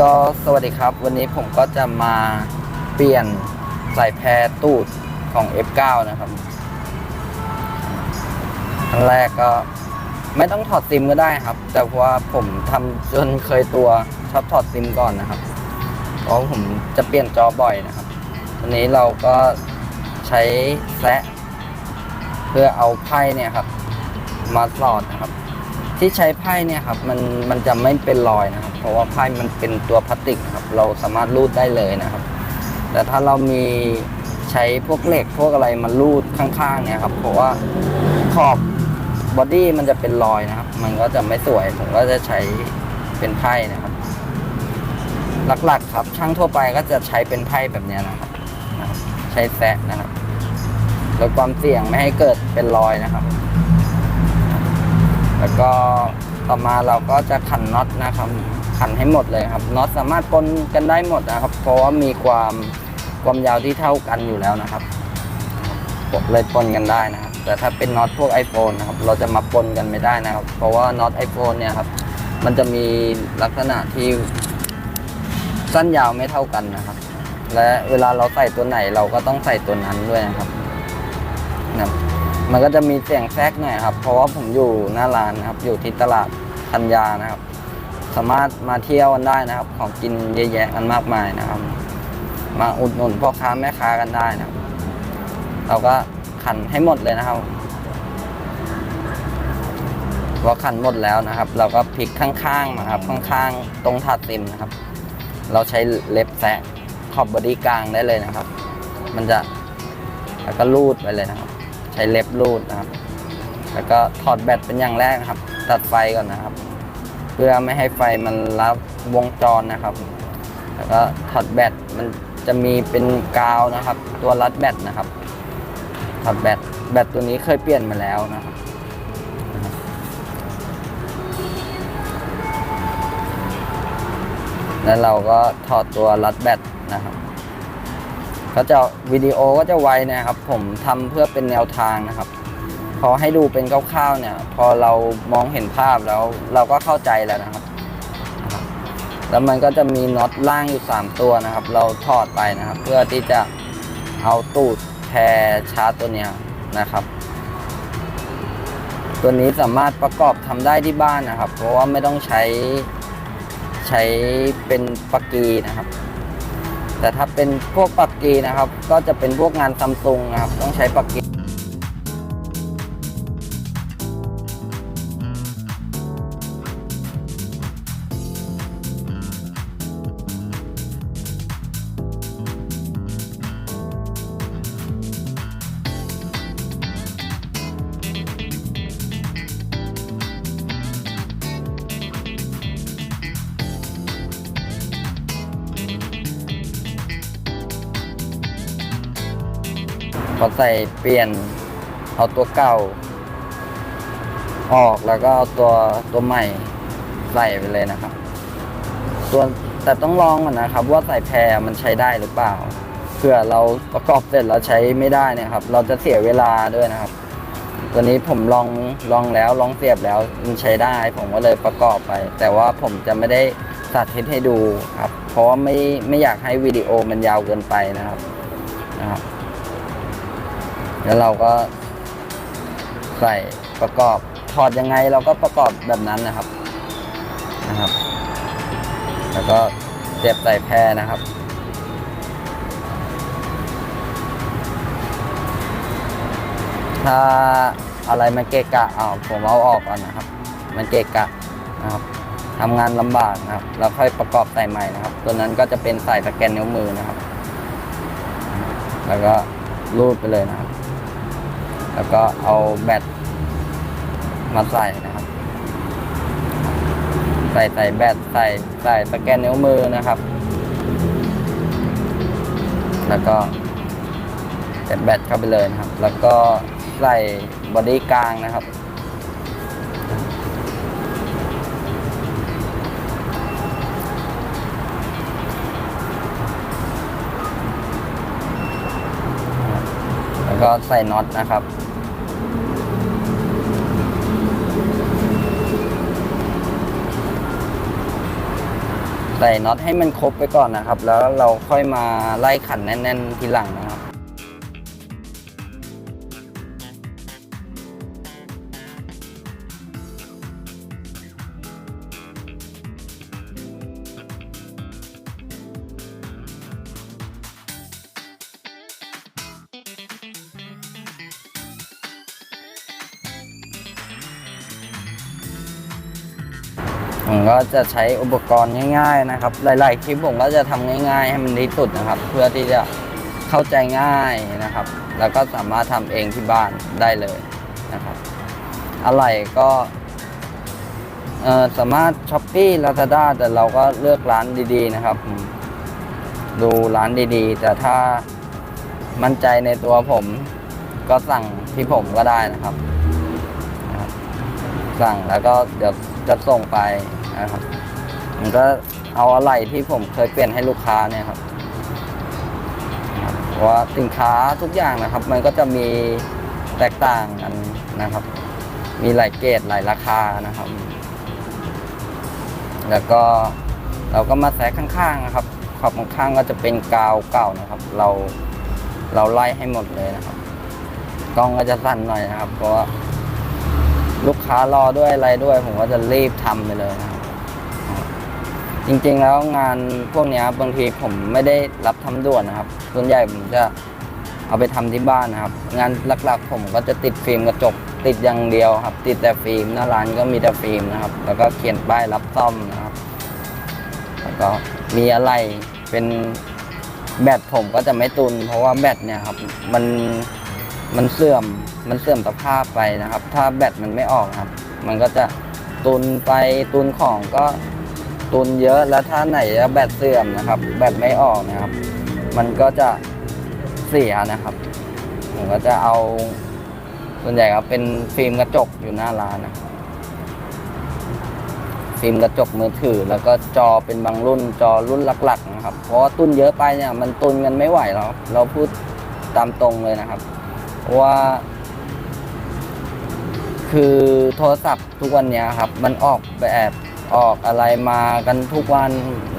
ก็สวัสดีครับ วันนี้ผมก็จะมาเปลี่ยนสายแพรตูดของ F9 นะครับครั้งแรกก็ไม่ต้องถอดซิมก็ได้ครับ แต่ว่าผมทำจนเคยตัวชอบถอดซิมก่อนนะครับ เพราะผมจะเปลี่ยนจอบ่อยนะครับวันนี้เราก็ใช้แซะเพื่อเอาไพ่เนี่ยครับ มาสอดนะครับ ที่ใช้ไพ่เนี่ยครับมันมันจะไม่เป็นรอยนะครับ เพราะว่าไพ่มันเป็นตัวพลาสติกครับเราสามารถรูดได้เลยนะครับ แต่ถ้าเรามีใช้พวกเหล็กพวกอะไรมารูดข้างๆเนี่ยครับเพราะว่าขอบบอดี้มันจะเป็นรอยนะครับ มันก็จะไม่สวยผมก็จะใช้เป็นไพ่นะครับ หลักๆครับ ช่างทั่วไปก็จะใช้เป็นไพ่แบบนี้นะครับนะครับใช้แซะนะครับลดความเสี่ยงไม่ให้เกิดเป็นรอยนะครับ แล้วก็ต่อมาเราก็จะขันน็อตนะครับขันให้หมดเลยครับน็อตสามารถปนกันได้หมดนะครับ เพราะว่ามีความความยาวที่เท่ากันอยู่แล้วนะครับเลยปนกันได้นะครับ แต่ถ้าเป็นน็อตพวก iPhone นะครับ เราจะมาปนกันไม่ได้นะครับ เพราะว่าน็อต iPhone เนี่ยครับ มันจะมีลักษณะที่สั้นยาวไม่เท่ากันนะครับ และเวลาเราใส่ตัวไหนเราก็ต้องใส่ตัวนั้นด้วยนะครับนะครับ มันก็จะมีเสียงแทรกหน่อยครับ เพราะว่าผมอยู่หน้าร้านนะครับ อยู่ที่ตลาดธัญญานะครับ สามารถมาเที่ยวกันได้นะครับ ของกินเยอะแยะกันมากมายนะครับ มาอุดหนุนพ่อค้าแม่ค้ากันได้นะครับ เราก็ขันให้หมดเลยนะครับพอขันหมดแล้วนะครับ เราก็พลิกข้างๆมาครับ ข้างๆ ตรงถาดซิมนะครับ เราใช้เล็บแซะขอบบอดี้กลางได้เลยนะครับ มันจะแล้วก็รูดไปเลยนะครับ ช้เล็บรูดนะครับ แล้วก็ถอดแบตเป็นอย่างแรกนะครับ ตัดไฟก่อนนะครับ เพื่อไม่ให้ไฟมันรับวงจรนะครับ แล้วก็ถอดแบตมันจะมีเป็นกาวนะครับ ตัวรัดแบตนะครับ ถอดแบตแบตตัวนี้เคยเปลี่ยนมาแล้วนะครับแล้วเราก็ถอดตัวรัดแบตนะครับ ก็จะวิดีโอก็จะไวนะครับ ผมทำเพื่อเป็นแนวทางนะครับพอให้ดูเป็นคร่าวๆเนี่ย พอเรามองเห็นภาพแล้วเราก็เข้าใจแล้วนะครับนะครับ แล้วมันก็จะมีน็อตล่างอยู่ 3 ตัวนะครับ เราถอดไปนะครับ เพื่อที่จะเอาตูดแพรชาร์จตัวเนี้ยนะครับ ตัวนี้สามารถประกอบทำได้ที่บ้านนะครับ เพราะว่าไม่ต้องใช้ใช้เป็นปากกีนะครับ แต่ถ้าเป็นพวกปักกีนะครับ ก็จะเป็นพวกงานซัมซุงนะครับ ต้องใช้ปักกี พอใส่เปลี่ยนเอาตัวเก่า ออกแล้วก็เอาตัวตัวใหม่ใส่ไปเลยนะครับตัวแต่ต้องลองก่อนนะครับ ว่าใส่แพรมันใช้ได้หรือเปล่าเผื่อเราประกอบเสร็จแล้วใช้ไม่ได้เนยครับ เราจะเสียเวลาด้วยนะครับ ตัวนี้ผมลองลองแล้วลองเสียบแล้วมันใช้ได้ ผมก็เลยประกอบไป แต่ว่าผมจะไม่ได้สาธิตให้ดูครับ เพราะว่าไม่ไม่อยากให้วิดีโอมันยาวเกินไปนะครับนะครับ แล้วเราก็ใส่ประกอบถอดยังไงเราก็ประกอบแบบนั้นนะครับนะครับ แล้วก็เสียบใส่แพรนะครับถ้าอะไรมันเกะกะเอาผมเอาออกก่อนนะครับ มันเกะกะนะครับทำงานลำบากนะครับ แล้วค่อยประกอบใส่ใหม่นะครับ ตัวนั้นก็จะเป็นใส่สแกนนิ้วมือนะครับ แล้วก็รูดไปเลยนะครับ แล้วก็เอาแบตมาใส่นะครับ ใส่ใส่แบตใส่ใส่สแกนนิ้วมือนะครับ แล้วก็เสียบแบตเข้าไปเลยนะครับ แล้วก็ใส่บอดี้กลางนะครับแล้วก็ใส่น็อตนะครับ ใส่น็อตให้มันครบไปก่อนนะครับ แล้วเราค่อยมาไล่ขันแน่น ๆ ทีหลังนะครับ ผมก็จะใช้อุปกรณ์ง่าย ๆนะครับ หลาย ๆ คลิปผมก็จะทำง่าย ๆ ให้มันดีที่สุดนะครับ เพื่อที่จะเข้าใจง่ายนะครับ แล้วก็สามารถทำเองที่บ้านได้เลยนะครับ อะไรก็สามารถช้อปปี้ลาซาด้าแต่เราก็เลือกร้านดีๆนะครับ ดูร้านดีๆ แต่ถ้ามั่นใจในตัวผมก็สั่งที่ผมก็ได้นะครับ สั่งแล้วก็เดี๋ยวจะส่งไป นะครับผมก็เอาอะไรที่ผมเคยเปลี่ยนให้ลูกค้าเนี่ยครับว่าสินค้าทุกอย่างนะครับ มันก็จะมีแตกต่างกันนะครับ มีหลายเกรดหลายราคานะครับ แล้วก็เราก็มาแซะข้างๆนะครับขอบข้างก็จะเป็นกาวเก่านะครับ เราเราไล่ให้หมดเลยนะครับกล้องก็จะสั้นหน่อยนะครับ เพราะว่าลูกค้ารอด้วยอะไรด้วย ผมก็จะรีบทำไปเลยนะครับ จริงๆแล้วงานพวกนี้บางทีผมไม่ได้รับทำด่วนนะครับ ส่วนใหญ่ผมจะเอาไปทำที่บ้านนะครับ งานหลักๆ ผมก็จะติดฟิล์มกระจกติดอย่างเดียวครับ ติดแต่ฟิล์มหน้าร้านก็มีแต่ฟิล์มนะครับ แล้วก็เขียนป้ายรับซ่อมนะครับ แล้วก็มีอะไรเป็นแบตผมก็จะไม่ตุน เพราะว่าแบตเนี่ยครับมันมันเสื่อมมันเสื่อมสภาพไปนะครับ ถ้าแบตมันไม่ออกครับ มันก็จะตุนไปตุนของก็ ตุนเยอะแล้วถ้าไหนแบตเสื่อมนะครับ แบตไม่ออกนะครับ มันก็จะเสียนะครับ ผมก็จะเอา ส่วนใหญ่ก็เป็นฟิล์มกระจกอยู่หน้าร้านนะฟิล์มกระจกมือถือ แล้วก็จอเป็นบางรุ่นจอรุ่นหลักๆนะครับ เพราะตุนเยอะไปเนี่ย มันตุนกันไม่ไหวแล้วเราพูดตามตรงเลยนะครับเพราะว่า คือโทรศัพท์ทุกวันเนี้ยครับ มันออกแบบ ออกอะไรมากันทุกวัน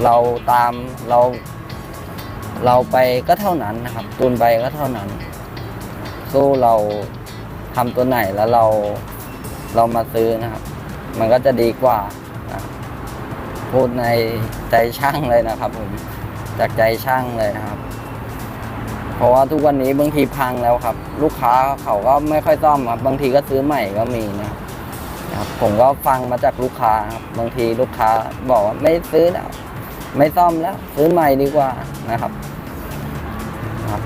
เราตามเรา เราไปก็เท่านั้นนะครับตุนไปก็เท่านั้น สู้เราทำตัวไหนแล้วเราเรามาซื้อนะครับ มันก็จะดีกว่าพูดในใจช่างเลยนะครับผมจากใจช่างเลยนะครับ เพราะว่าทุกวันนี้บางทีพังแล้วครับ ลูกค้าเขาก็ไม่ค่อยซ่อมครับบางทีก็ซื้อใหม่ก็มีนะ ครับครับผมก็ฟังมาจากลูกค้าครับบางทีลูกค้าบอกว่าไม่ซื้อแล้วไม่ซ่อมแล้ว ซื้อใหม่ดีกว่านะครับครับ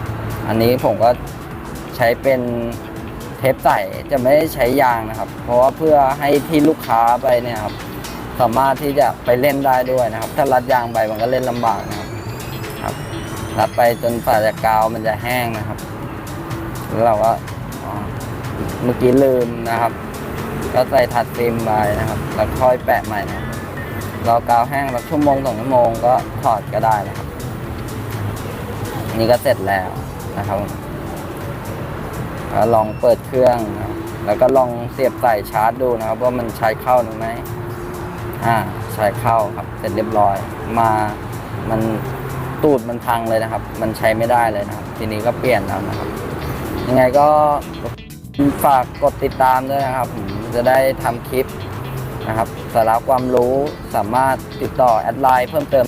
อันนี้ผมก็ใช้เป็นเทปใสจะไม่ได้ใช้ยางนะครับ เพราะว่าเพื่อให้ที่ลูกค้าไปเนี่ยครับสามารถที่จะไปเล่นได้ด้วยนะครับ ถ้ารัดยางไปมันก็เล่นลำบากนะครับครับรัดไปจนฝ่าจะกาวมันจะแห้งนะครับแล้วเราก็เมื่อกี้ลืมนะครับ ก็ใส่ถัดฟิล์มไปนะครับ แล้วค่อยแปะใหม่นะรอกาวแห้งสักชั่วโมงสองชั่วโมงก็ถอดก็ได้นะครับ นี่ก็เสร็จแล้วนะครับก็ลองเปิดเครื่อง แล้วก็ลองเสียบใส่ชาร์จดูนะครับ ว่ามันใช้เข้าหรือไม่อ่าใช้เข้าครับ เสร็จเรียบร้อย มามันตูดมันพังเลยนะครับ มันใช้ไม่ได้เลยนะครับ ทีนี้ก็เปลี่ยนแล้วนะครับ ยังไงก็ฝากกดติดตามด้วยนะครับผม จะได้ทำคลิปนะครับสาระความรู้สามารถติดต่อแอดไลน์เพิ่มเติม